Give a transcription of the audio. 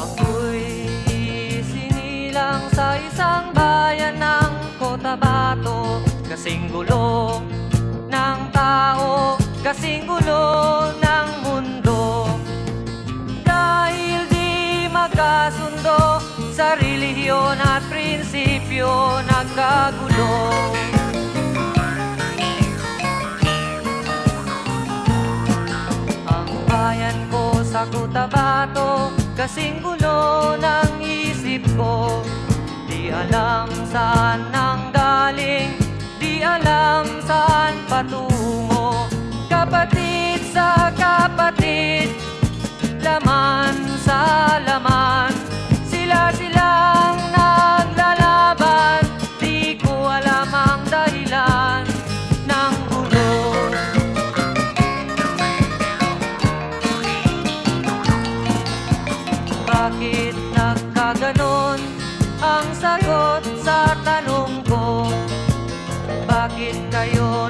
Ako'y sinilang sa isang bayan ng Cotabato. Kasing ng tao, kasing gulo ng mundo. Dahil di magkasundo sa relihiyon at prinsipyo nagkagulo sa Cotabato Kasing gulo ng isip ko. Di alam saan nang galing Di alam saan patungo Bakit nagkaganon ang sagot sa tanong ko? Bakit kayo